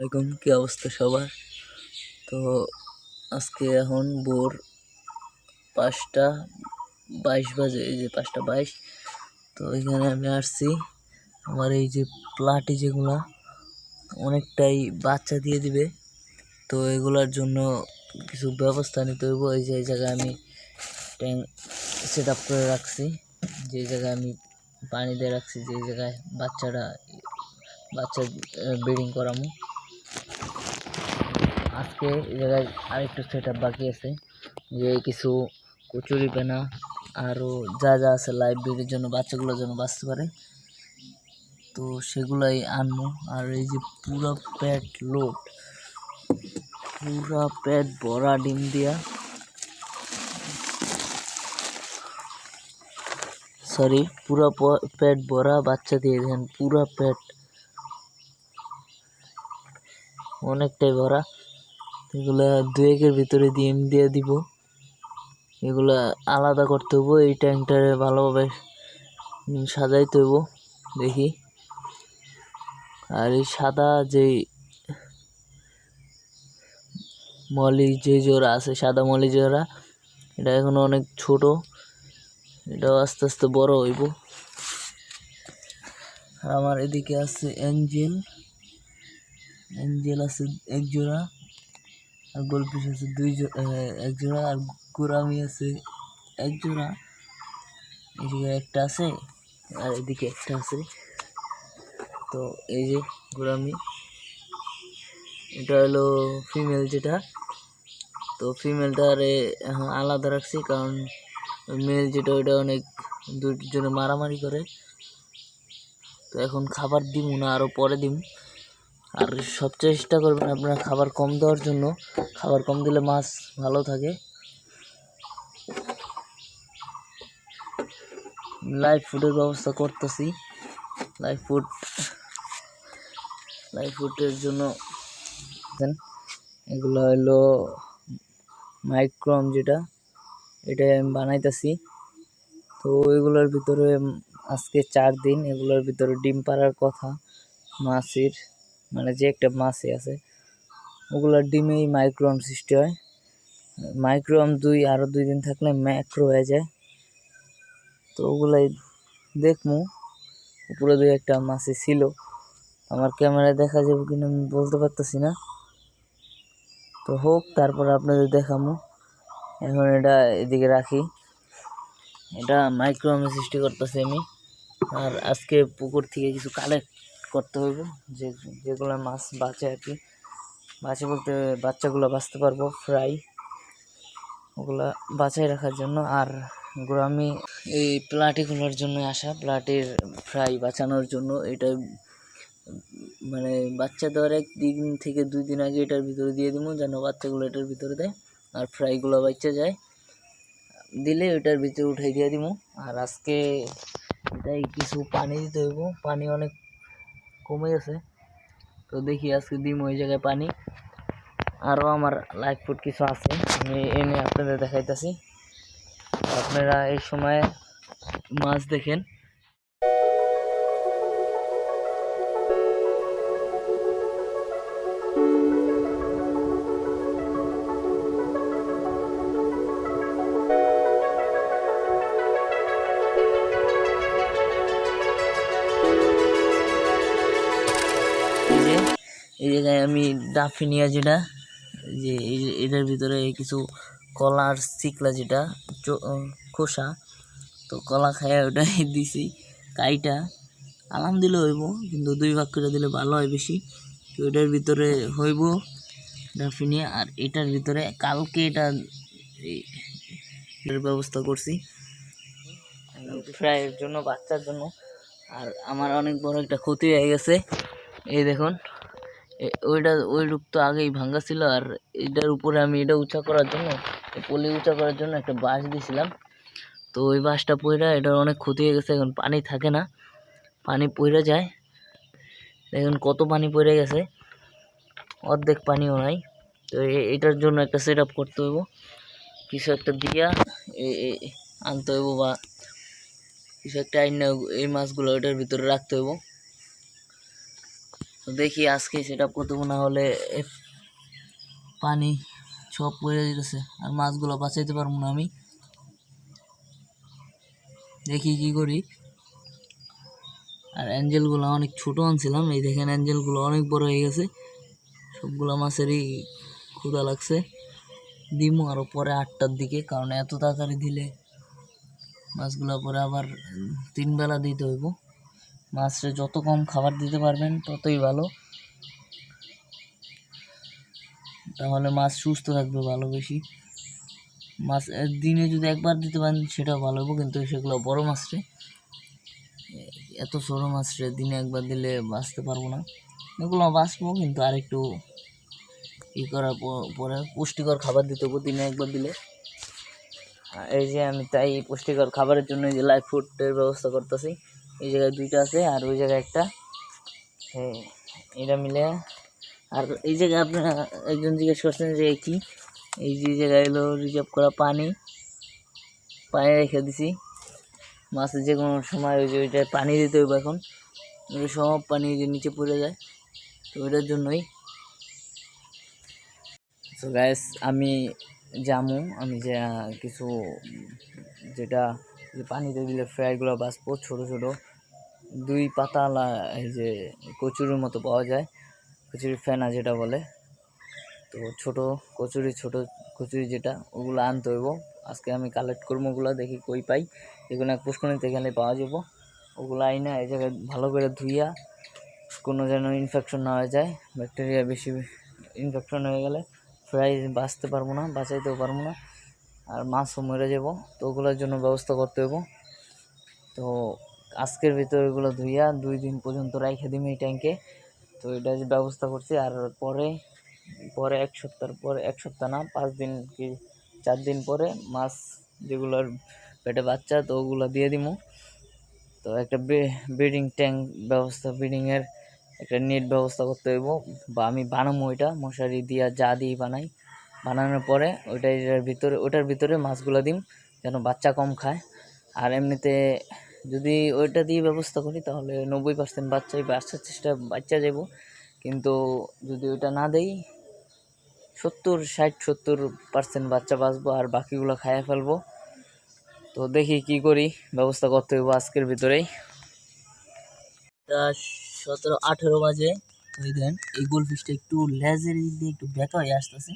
এরকম কী অবস্থা সবার? তো আজকে এখন ভোর পাঁচটা বাইশ বাজে, এই যে পাঁচটা বাইশ। তো এখানে আমি আসছি। আমার এই যে প্লাটি যেগুলা, অনেকটাই বাচ্চা দিয়ে দিবে। তো এগুলার জন্য কিছু ব্যবস্থা নিতে হইব। এই যে এই জায়গায় আমি ট্যাঙ্ক সেট আপ করে রাখছি। যে জায়গায় আমি পানি দিয়ে রাখছি, যে জায়গায় বাচ্চাটা বাচ্চা ব্রিডিং করামু। আজকে এই জায়গায় আরেকটু সেট বাকি আছে। যে কিছু কচুরি পেনা আরও যা যা আছে লাইব্রেরির জন্য, বাচ্চাগুলোর জন্য বাঁচতে পারে। তো সেগুলাই আনব। আর এই যে পুরো প্যাট লোড পুরা পেট ভরা ডিম দিয়া। সরি পুরা পেট ভরা বাচ্চা দিয়ে দেন, পুরা পেট অনেকটাই ভরা। এগুলা দুয়েকের ভিতরে ডিম দিয়ে দিব। এগুলা আলাদা করতে হব এই ট্যাঙ্কটারে ভালোভাবে সাজাইতে হইব, দেখি। আর এই সাদা যেই মলি যে জোড়া আছে, সাদা মলি জোড়া, এটা এখনও অনেক ছোট, এটাও আস্তে আস্তে বড় হইব। আর আমার এদিকে আছে অ্যাঞ্জেল অ্যাঞ্জেল আছে এক জোড়া। আর গোলফিশ আছে দুই এক আর গোরামি আছে এক জোড়া এদিকে একটা আছে আর এদিকে একটা আছে। তো এই যে গোরামি, এটা হলো ফিমেল যেটা। তো ফিমেলটারে এখন আলাদা রাখছি কারণ মেল যেটা ওইটা অনেক দুজনে মারামারি করে। তো এখন খাবার দিব না আরও পরে দিম। আর সব চেষ্টা করবেন আপনারা খাবার কম দেওয়ার জন্য। খাবার কম দিলে মাছ ভালো থাকে। লাইভ ফুডের ব্যবস্থা করতেছি। লাইভ ফুড লাইভ ফুডের জন্য এগুলো হলো মাইক্রোম যেটা এটা আমি বানাইতেছি। তো এগুলোর ভিতরে আজকে চার দিন, এগুলোর ভিতরে ডিম পাড়ার কথা, মাছের। মানে যে একটা মাছে আছে, ওগুলোর ডিমেই মাইক্রোম সৃষ্টি হয়। মাইক্রোম দুই আরও দুই দিন থাকলে ম্যাক্রো হয়ে যায়। তো ওগুলাই দেখমু, উপরে দুই একটা মাছে ছিল। আমার ক্যামেরায় দেখা যাবে কিনা আমি বলতে পারতেছি না। তো হোক, তারপর আপনাদের দেখামু। এখন এটা এদিকে রাখি। এটা মাইক্রোওয়েভে সৃষ্টি করতেছি আমি। আর আজকে পুকুর থেকে কিছু কালেক্ট করতে হইব। যে, যেগুলো মাছ বাঁচে আর কি। বাঁচে বলতে বাচ্চাগুলো বাঁচতে পারব ফ্রাই ওগুলা বাঁচাই রাখার জন্য। আর আমি এই প্লাটিগুলোর জন্য আসা। প্লাটির ফ্রাই বাঁচানোর জন্য। এটা মানে বাচ্চা দেওয়ার এক দিন থেকে দুই দিন আগে এটার ভিতরে দিয়ে দিব। যেন বাচ্চাগুলো এটার ভিতরে দেয়। আর ফ্রাইগুলো বাচ্চা যায়। দিলে ওইটার ভিতরে উঠাই দিয়ে দিব। আর আজকে এটাই কিছু পানি দিতে হইব। পানি অনেক কমে গেছে তো দেখি আজকে দিম ওই জায়গায় পানি। আরও আমার লাইফ ফুড কিছু আছে, আমি এনে আপনাদের দেখাইতেছি। আপনারা এই সময় মাছ দেখেন। এই জায়গায় আমি ডাফিনিয়া যেটা, যে এটার ভিতরে কিছু কলার চিকলা যেটা খোসা, তো কলা খাইয়া ওটাই দিছি, কাইটা। আলাম দিলে হইব, কিন্তু দুই ভাগ করে দিলে ভালো হয় বেশি। তো এটার ভিতরে হইব ডাফিনিয়া আর এটার ভিতরে কালকে এটা ব্যবস্থা করছি। ফ্রাইয়ের জন্য, বাচ্চার জন্য। আর আমার অনেক বড় একটা ক্ষতি হয়ে গেছে। এই দেখুন। ওইটা, ওই রূপ তো আগেই ভাঙ্গা ছিল আর এটার উপরে আমি এটা উঁচা করার জন্য পলি উঁচা করার জন্য একটা বাঁশ দিয়েছিলাম। তো ওই বাঁশটা পইরা এটার অনেক ক্ষতি হয়ে গেছে, এখন পানি থাকে না। পানি পইরা যায়। দেখুন কত পানি পড়ে গেছে। অর্ধেক পানিও নাই। তো এটার জন্য একটা সেট আপ করতে হইব। কিছু একটা দিয়া আনতে হইব বা কিছু একটা আইন এই মাছগুলো ওইটার ভিতরে রাখতে হইব। তো দেখি আজকে সেটা করতেবো না হলে পানি সব পড়ে যেতেছে। আর মাছগুলো বাঁচাইতে পারব না আমি। দেখি কি করি। আর অ্যাঞ্জেলগুলো অনেক ছোট আনছিলাম। এই দেখেন অ্যাঞ্জেলগুলো অনেক বড় হয়ে গেছে। সবগুলো মাছেরই ক্ষুদা লাগছে। দিমু আরও পরে আটটার দিকে, কারণ এত তাড়াতাড়ি দিলে মাছগুলো পরে আবার তিন বেলা দিতে হইব। মাছরে যত কম খাবার দিতে পারবেন, ততই ভালো। তাহলে মাছ সুস্থ থাকবে ভালো বেশি। মাছ দিনে যদি একবার দিতে পারেন, সেটাও ভালো হবে, কিন্তু সেগুলো বড় মাছরে এত ছোটো মাছরে দিনে একবার দিলে বাঁচতে পারব না। এগুলো বাঁচবো, কিন্তু আরেকটু ই করার পরে পুষ্টিকর খাবার দিতে হবে, দিনে একবার দিলে। এই যে আমি তাই পুষ্টিকর খাবারের জন্য যে লাইফ ফুডের ব্যবস্থা করতেছি এই জায়গায় দুইটা আছে আর ওই জায়গায় একটা। এটা মিলে আর এই জায়গায় আপনারা একজন জিজ্ঞেস করছেন যে কি? এই যে জায়গায় এলো রিজার্ভ করা পানি। পানি রেখে দিছি। মাছের যে কোনো সময় ওই যে ওইটায় পানি দিতে হবে এখন। সব পানি যে নিচে পড়ে যায়। তো ওইটার জন্যই। তো গ্যাস আমি জামু। আমি যে কিছু যেটা যে পানিতে দিলে ফ্রাইগুলো বাঁচবো ছোটো ছোটো। দুই পাতালা এই যে কচুরির মতো পাওয়া যায়, কচুরি ফেনা যেটা বলে। তো ছোট কচুরি ছোট কচুরি যেটা, ওগুলো আনতে হইব। আজকে আমি কালেক্ট করব ওগুলো, দেখি কই পাই। এগুলো এক পুষ্করণীতে গেলে পাওয়া যাব। ওগুলো আইনা এই জায়গায় ভালো করে ধুইয়া, কোনো যেন ইনফেকশন না হয়ে যায়। ব্যাকটেরিয়া বেশি ইনফেকশন হয়ে গেলে ফ্রাই বাঁচতে পারব না, বাঁচাইতেও পারব না। আর মাছও মরে যাব, তো ওগুলোর জন্য ব্যবস্থা করতে হইব। তো আজকের ভিতরে এগুলো ধুইয়া দুই দিন পর্যন্ত রাইখে দিম এই ট্যাঙ্কে তো এটা ব্যবস্থা করছি, আর পরে পরে এক সপ্তাহ পরে, এক সপ্তাহ না, পাঁচ দিন কি, চার দিন পরে মাছ যেগুলোর পেটে বাচ্চা, তো ওগুলো দিয়ে দিমু। তো একটা ব্রিডিং ট্যাঙ্ক ব্যবস্থা ব্রিডিংয়ের একটা নেট ব্যবস্থা করতে হইব, বা আমি বানাবো ওইটা মশারি দিয়া যা দিয়ে বানাই। বানানোর পরে ওইটার ভিতরে ওটার ভিতরে মাছগুলো দিম, যেন বাচ্চা কম খায়। আর এমনিতে যদি ওইটা দিয়ে ব্যবস্থা করি, তাহলে নব্বই পার্সেন্ট বাচ্চাই বাচ্চার চেষ্টা বাচ্চা যাব। কিন্তু যদি ওইটা না দেই, সত্তর, ষাট, সত্তর পার্সেন্ট বাচ্চা বাঁচবো আর বাকিগুলো খাইয়ে ফেলব। তো দেখি কি করি, ব্যবস্থা করতে হইব আজকের ভিতরেই। সতেরো আঠেরো বাজে দেন, এই গোলফিশটা একটু লেজের দিয়ে একটু বেঁকা হয়ে আসতেছে।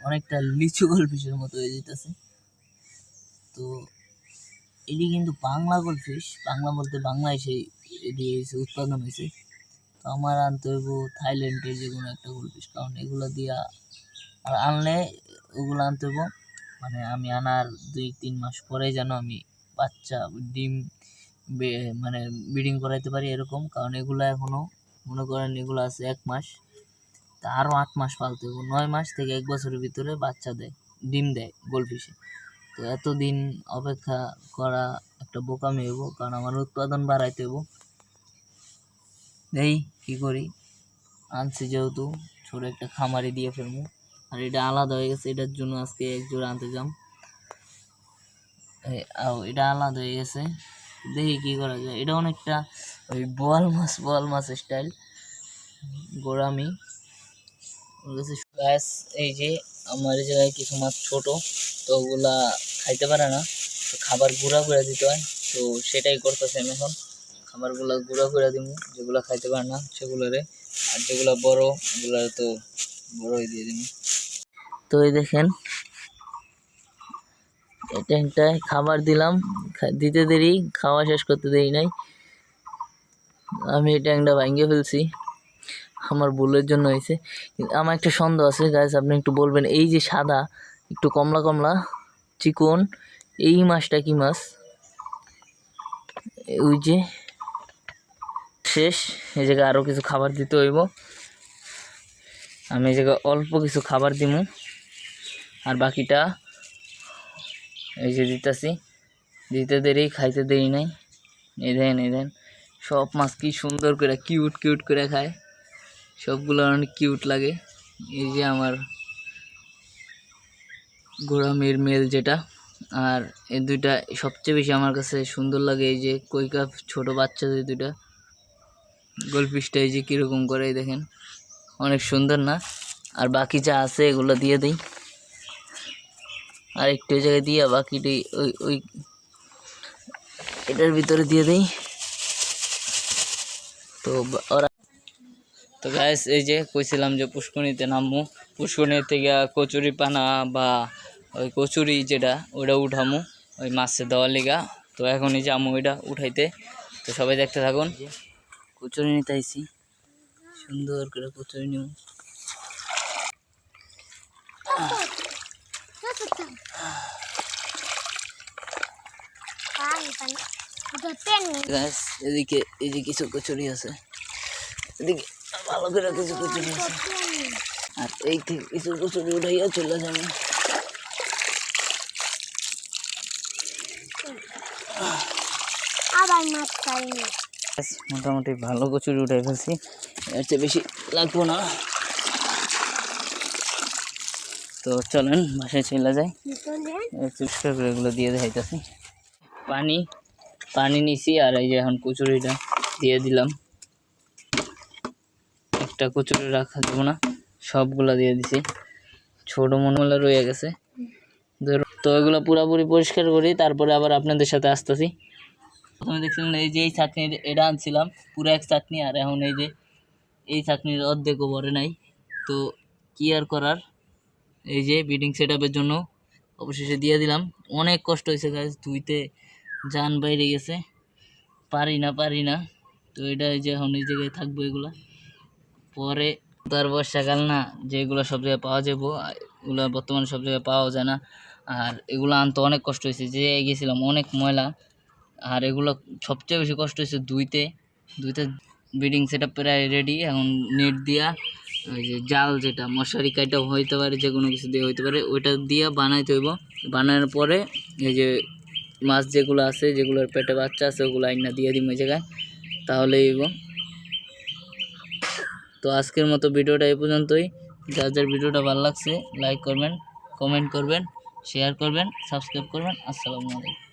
অনেকটা লিচু গোলফিশের মতো হয়ে যেতেছে। তো এটি কিন্তু বাংলা গোলফিশ বাংলা বলতে বাংলাদেশে এটি হয়েছে, উৎপাদন হয়েছে। তো আমার আনতে হইব থাইল্যান্ডের যে কোনো একটা গোলফিশ কারণ এগুলো দিয়া আর আনলে ওগুলো আনতে হইব। মানে আমি আনার দুই, তিন মাস পরে যেন আমি বাচ্চা, ডিম মানে ব্রিডিং করাইতে পারি এরকম। কারণ এগুলো এখনও মনে করেন এগুলো আছে এক মাস। তা আরও আট মাস পালতে হবে নয় মাস থেকে এক বছরের ভিতরে বাচ্চা দেয়, ডিম দেয় গোলফিশে তো এতদিন অপেক্ষা করা একটা বোকামি হইব, কারণ আমার উৎপাদন বাড়াইতে হইব। এই কী করি? আনছি যেহেতু, ছোটো একটা খামারি দিয়ে ফেলব। আর এটা আলাদা হয়ে গেছে, এটার জন্য আজকে এক জোড়া আনতে যাম। এটা আলাদা হয়ে গেছে। দেখি কি করা যায়। এটা অনেকটা ওই বোয়াল মাছ বোয়াল মাছ স্টাইল গোড়ামি। ব্যাস এই যে আমার এই জায়গায় কিছু মাছ ছোট, তো ওগুলা খাইতে পারে না। তো খাবার গুঁড়া করে দিতে হয়, তো সেটাই করতেছি আমি এখন। খাবারগুলো গুঁড়া করে দিব যেগুলো খাইতে পারে না সেগুলোরে। আর যেগুলো বড় ওগুলো তো বড়ই দিয়ে দিব তো এই দেখেন ট্যাঙ্কটায় খাবার দিলাম দিতে দেরি, খাওয়া শেষ করতে দেরি নাই। আমি এই ট্যাঙ্কটা ভাঙিয়ে ফেলছি। আমার ভুলের জন্য হয়েছে। আমার একটা সন্দেহ আছে গাছ আপনি একটু বলবেন, এই যে সাদা, একটু কমলা কমলা, চিকন, এই মাছটা কি মাছ? ওই যে, শেষ, এই জায়গায় আরও কিছু খাবার দিতে হইব। আমি এই জায়গায় অল্প কিছু খাবার দিব আর বাকিটা, এই যে দিতেছি, দিতে দেরি, খাইতে দেরি নাই। এই দেন এই দেন, সব মাছ কি সুন্দর করে কিউট কিউট করে খায়। সবগুলো অনেক কিউট লাগে। এই যে আমার গোড়ামের মেল যেটা, আর এই দুইটা সবচেয়ে বেশি আমার কাছে সুন্দর লাগে, এই যে কৈকা ছোট বাচ্চা যে দুইটা গোলফিশটা এই যে কীরকম করে দেখেন, অনেক সুন্দর না? আর বাকি যা আছে এগুলো দিয়ে দিই। আর একটু ওই জায়গায় দিয়ে বাকিটি ওই ওই এটার ভিতরে দিয়ে দিই। তো ওরা তো গ্যাস এই যে কইছিলাম যে পুষ্করণীতে নামবো। পুষ্করণী থেকে কচুরি পানা বা ওই কচুরি যেটা ওটা উঠামু ওই মাছে দেওয়ার লিগা। তো এখনই যাব ওইটা উঠাইতে। তো সবাই দেখতে থাকুন। কচুরি নিতে আইসি সুন্দর করে কচুরি নিব গ্যাস এদিকে এই যে কিছু কচুরি আছে। এদিকে ভালো করে কিছু কচুরি আর এই থেকে কিছু কচুরি উঠাইয়া চলে যাব। মোটামুটি ভালো কচুরি উঠাই ফেলছি। এর চেয়ে বেশি লাগবো না। তো চলেন বাসায় চলে যাই। পরিষ্কার করে এগুলো দিয়ে দেখাইতেছি। পানি পানি নিছি আর এই যে এখন কচুরিটা দিয়ে দিলাম। একটা কচুরি রাখা যাব না, সবগুলা দিয়ে দিছি। ছোটো মনগুলো রয়ে গেছে। তো এগুলো পুরোপুরি পরিষ্কার করি, তারপরে আবার আপনাদের সাথে আসতেছি। প্রথমে দেখছিলেন এই যে এই চাটনি এটা আনছিলাম, পুরো এক চাটনি, আর এখন এই যে এই চাটনির অর্ধেকও ভরে নাই। তো কি আর করার? এই যে বিডিং সেট জন্য অবশেষে দিয়ে দিলাম। অনেক কষ্ট হয়েছে গাছ ধুইতে যান বাইরে গেছে। পারি না পারি না। তো এটা এই যে এখন এই জায়গায় থাকব এগুলা। পরে তার বর্ষাকাল না, যেগুলো সব জায়গায় পাওয়া যাব এগুলো বর্তমানে সব জায়গায় পাওয়া যায় না। আর এগুলো আনতে অনেক কষ্ট হয়েছে, যে গেছিলাম অনেক ময়লা, আর এগুলো সবচেয়ে বেশি কষ্ট হয়েছে দুইতে দুইতে ব্রিডিং সেট প্রায় রেডি এখন নেট দিয়া ওই যে জাল যেটা, মশারি কাইটাও হইতে পারে, যে কোনো কিছু দিয়ে হইতে পারে, ওইটা দিয়া বানাইতে হইব। বানানোর পরে এই যে মাছ যেগুলো আছে, যেগুলোর পেটে বাচ্চা আছে, ওগুলো আইনা দিয়ে দিই ওই জায়গায় তাহলে হইব। তো আজকের মতো ভিডিওটা এই পর্যন্তই। যার যার ভিডিওটা ভালো লাগছে লাইক করবেন কমেন্ট করবেন শেয়ার করবেন সাবস্ক্রাইব করবেন। আসসালামু আলাইকুম।